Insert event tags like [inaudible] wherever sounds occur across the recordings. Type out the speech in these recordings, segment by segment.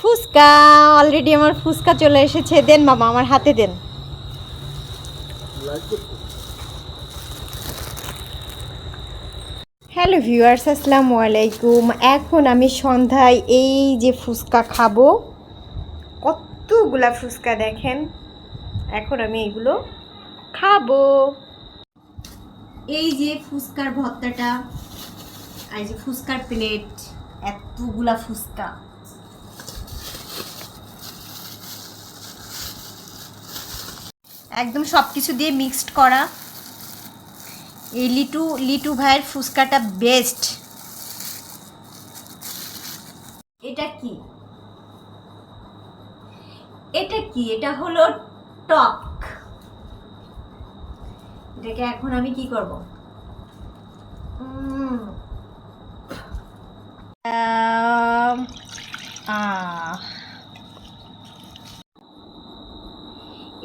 Fuchka already আমার ফুচকা চলে এসেছে। দেন মামা, আমার হাতে দেন। হ্যালো ভিউয়ার্স, আসসালামু আলাইকুম। এখন আমি সন্ধ্যায় এই যে ফুচকা খাব, কতগুলা ফুচকা দেখেন? এখন আমি এগুলো খাব। এই যে ফুচকার ভর্তাটা, আর যে ফুচকার প্লেট এতগুলা ফুচকা। একদম সব কিছু দিয়ে মিক্সড করা। এই লিটু লিটু ভাইয়ের ফুচকাটা বেস্ট এটা কি? এটা কি? এটা হলো টক। এটাকে এখন আমি কি করব?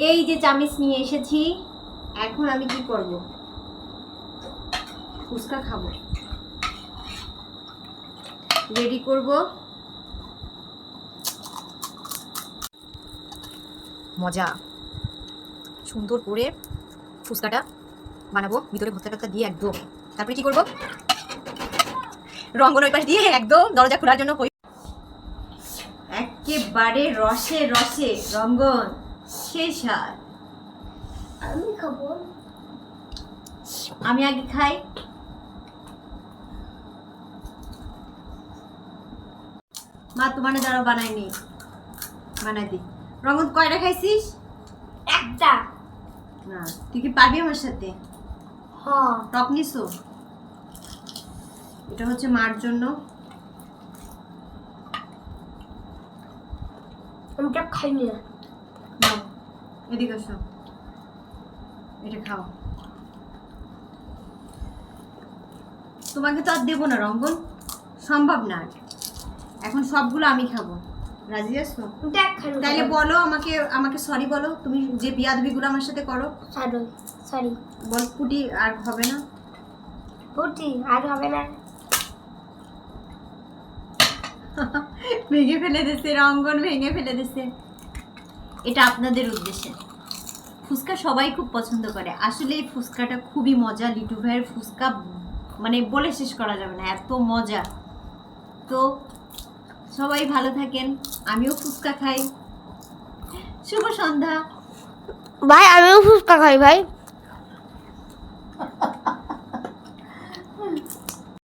এই যে চামিচ নিয়ে এসেছি, এখন আমি কি করব? ফুচকা খাব। রেডি করব। মজা। সুন্দর করে ফুচকাটা বানাবো, ভিতরে ভর্তা টর্তা দিয়ে একদম। তারপরে কি করব? রঙ্গন ওই পাশ দিয়ে একদম দরজা খোলার জন্য একেবারে রসে রসে রঙ্গন। সেই স্বাদ আমি খাব। আমি আগে খাই। মা তোমার যারা বানাইনি বানাই দি। রঙত কয়টা খাইছিস? একটা। না তুই কি পারবি আমার সাথে? হ্যাঁ টক নিছো? এটা হচ্ছে মার জন্য। আমি খাইনি। না নাও এদিকে আসো। এটা খাও। তোমাকে তো আর দেবো না রঙ্গন। সম্ভব না এখন সবগুলো আমি খাব। রাজি আছো? খাইনি তাইলে বলো আমাকে আমাকে সরি বলো। তুমি যে বিয়াদবিগুলো আমার সাথে করো। সরি সরি বল কুটি আর হবে না? বুঝছি আর হবে না। [laughs] ভেঙে ফেলে দিছে রঙ্গন ভেঙে ফেলে দিছে। এটা আপনাদের উদ্দেশ্যে। ফুচকা সবাই খুব পছন্দ করে। আসলে এই ফুচকাটা খুবই মজা। লিটু ভাইয়ের ফুচকা মানে বলে শেষ করা যাবে না, এত মজা। তো সবাই ভালো থাকেন। আমিও ফুচকা খাই। শুভ সন্ধ্যা। ভাই, আমিও ফুচকা খাই, ভাই।